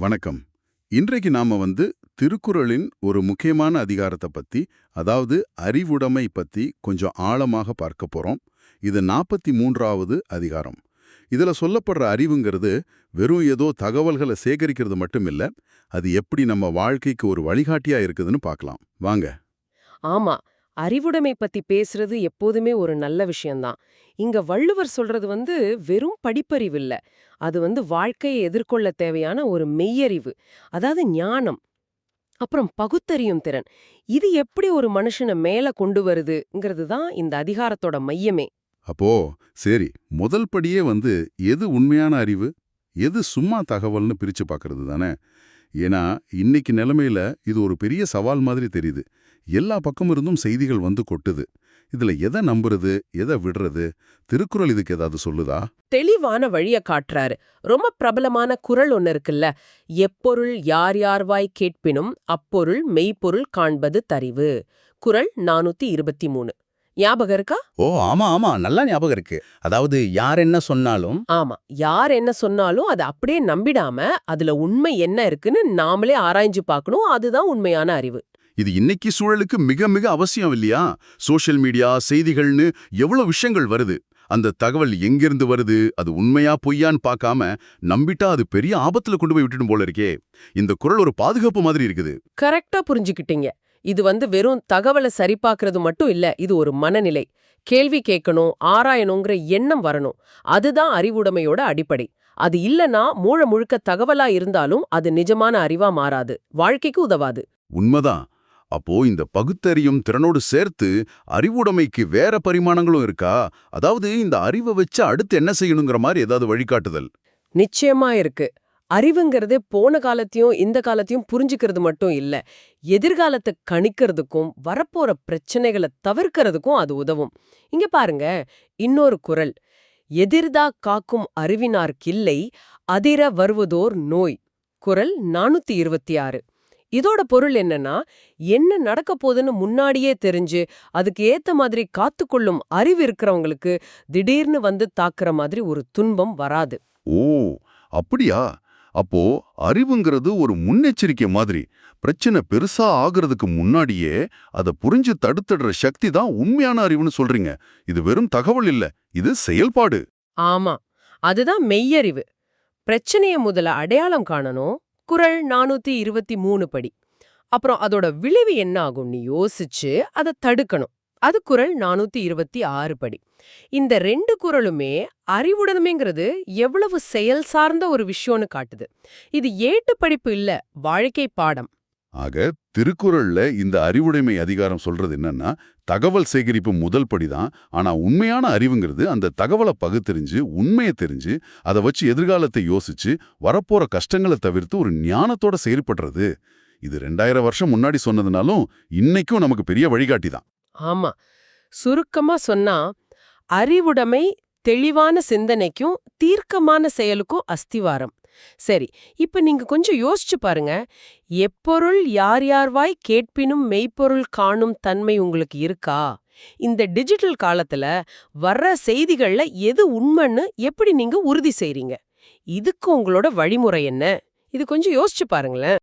வணக்கம். இன்றைக்கு நாம வந்து திருக்குறளின் ஒரு முக்கியமான அதிகாரத்தை பத்தி அதாவது அறிவுடைமை பத்தி கொஞ்சம் ஆழமாக பார்க்க போறோம். இது நாற்பத்தி மூன்றாவது அதிகாரம். இதுல சொல்லப்படுற அறிவுங்கிறது வெறும் ஏதோ தகவல்களை சேகரிக்கிறது மட்டும் இல்ல அது எப்படி நம்ம வாழ்க்கைக்கு ஒரு வழிகாட்டியா இருக்குதுன்னு பார்க்கலாம். வாங்க. ஆமா. அறிவுடைமை பத்தி பேசுறது எப்போதுமே ஒரு நல்ல விஷயம்தான். இங்க வள்ளுவர் சொல்றது வந்து வெறும் படிப்பறிவு இல்ல. அது வந்து வாழ்க்கையை எதிர்கொள்ள தேவையான ஒரு மெய்யறிவு. அதாவது ஞானம். அப்புறம் பகுத்தறியும் திறன். இது எப்படி ஒரு மனுஷனை மேல கொண்டு வருதுங்கிறது தான் இந்த அதிகாரத்தோட மையமே. அப்போ சரி முதல் படியே வந்து எது உண்மையான அறிவு எது சும்மா தகவல்னு பிரிச்சு பாக்குறது தானே? ஏன்னா இன்னைக்கு நிலைமையில இது ஒரு பெரிய சவால் மாதிரி தெரியுது. எல்லா பக்கம் இருந்தும் செய்திகள் வந்து கொட்டுது. இதுல எதை நம்புறது எதை விடுறது திருக்குறள் இதுக்கு ஏதாவது சொல்லுதா? தெளிவான வழிய காட்டுறாரு. ரொம்ப பிரபலமான குறள் ஒன்னு இருக்குல்ல. எப்பொருள் யார் யார்வாய் கேட்பினும் அப்பொருள் மெய்ப்பொருள் காண்பது தறிவு. குரல் நானூத்தி இருபத்தி மூணு. ஞாபகம் இருக்கா? ஓ ஆமா ஆமா. நல்லா ஞாபகம் இருக்கு. அதாவது யார் என்ன சொன்னாலும் ஆமா. யார் என்ன சொன்னாலும் அதை அப்படியே நம்பிடாம அதுல உண்மை என்ன இருக்குன்னு நாமளே ஆராய்ஞ்சு பார்க்கணும். அதுதான் உண்மையான அறிவு. இது இன்னைக்கு சூழலுக்கு மிக மிக அவசியம் இல்லையா? சோஷியல் மீடியா செய்திகள்னு எவ்வளவு விஷயங்கள் வருது. அந்த தகவல் எங்கிருந்து வருது? அது உண்மையா பொய்யான்னு பார்க்காம நம்பிட்டா அது பெரிய ஆபத்துல கொண்டு போய் விட்டுடும் போல இருக்கே. இந்த குரல் ஒரு பாதுகாப்பு மாதிரி இருக்குது. கரெக்டா புரிஞ்சுக்கிட்டீங்க. இது வந்து வெறும் தகவலை சரிபார்க்கறது மட்டும் இல்ல இது ஒரு மனநிலை. கேள்வி கேட்கணும் ஆராயணுங்கிற எண்ணம் வரணும். அதுதான் அறிவுடைமையோட அடிப்படை. அது இல்லனா மூழ முழுக்க தகவலா இருந்தாலும் அது நிஜமான அறிவா மாறாது. வாழ்க்கைக்கு உதவாது. உண்மைதான். அப்போ இந்த பகுத்தறியும் திறனோடு சேர்த்து அறிவுடைமைக்கு வேற பரிமாணங்களும் இருக்கா? அதாவது இந்த அறிவை வச்சு அடுத்து என்ன செய்யணுங்கிற மாதிரி ஏதாவது வழிகாட்டுதல். நிச்சயமா இருக்கு. அறிவுங்கிறது போன காலத்தையும் இந்த காலத்தையும் புரிஞ்சுக்கிறது மட்டும் இல்ல. எதிர்காலத்தை கணிக்கிறதுக்கும் வரப்போற பிரச்சனைகளை தவிர்க்கிறதுக்கும் அது உதவும். இங்க பாருங்க இன்னொரு குறள் எதிர்தா காக்கும் அறிவினார்க்கில்லை அதிர வருவதோர் நோய் குறள் நானூத்தி இருபத்தி ஆறு. இதோட பொருள் என்னன்னா என்ன நடக்க போகுதுன்னு முன்னாடியே தெரிஞ்சு அதுக்கு ஏத்த மாதிரி காத்துக்கொள்ளும் அறிவு இருக்கிறவங்களுக்கு திடீர்னு வந்து தாக்குற மாதிரி ஒரு துன்பம் வராது. ஓ அப்படியா? அப்போ அறிவுங்கிறது ஒரு முன்னெச்சரிக்கை மாதிரி. பிரச்சனை பெருசா ஆகுறதுக்கு முன்னாடியே அதை புரிஞ்சு தடுத்துடுற சக்தி தான் உண்மையான அறிவுன்னு சொல்றீங்க. இது வெறும் தகவல் இல்ல இது செயல்பாடு. ஆமா அதுதான் மெய்யறிவு. பிரச்சனைய முதல்ல அடையாளம் காணணும். குறள் நானூத்தி இருபத்தி மூணு படி. அப்புறம் அதோட விளைவு என்ன ஆகும்னு யோசிச்சு அதை தடுக்கணும். அது குரல் நானூத்தி இருபத்தி ஆறு படி. இந்த ரெண்டு குறளுமே அறிவுடைமைங்கிறது எவ்வளவு செயல் சார்ந்த ஒரு விஷயம்னு காட்டுது. இது ஏட்டு படிப்பு இல்ல வாழ்க்கை பாடம். ஆக திருக்குறள்ல இந்த அறிவுடைமை அதிகாரம் சொல்றது என்னன்னா தகவல் சேகரிப்பு முதல் படிதான் ஆனா உண்மையான அறிவுங்கிறது அந்த தகவலை பகுத்தறிஞ்சு உண்மையை தெரிஞ்சு அதை வச்சு எதிர்காலத்தை யோசிச்சு வரப்போற கஷ்டங்களை தவிர்த்து ஒரு ஞானத்தோட செயல்படுறது. இது ரெண்டாயிரம் வருஷம் முன்னாடி சொன்னதுனாலும் இன்னைக்கும் நமக்கு பெரிய வழிகாட்டி தான். ஆமா. சுருக்கமா சொன்னா அறிவுடைமை தெளிவான சிந்தனைக்கும் தீர்க்கமான செயலுக்கும் அஸ்திவாரம். சரி இப்ப நீங்க கொஞ்சம் யோசிச்சு பாருங்க. எப்பொருள் யார் யார்வாய் கேட்பினும் மெய்ப்பொருள் காணும் தன்மை உங்களுக்கு இருக்கா? இந்த டிஜிட்டல் காலத்துல வர்ற செய்திகள்ல எது உண்மைன்னு எப்படி நீங்க உறுதி செய்றீங்க? இதுக்கு உங்களோட வழிமுறை என்ன? இது கொஞ்சம் யோசிச்சு பாருங்களேன்.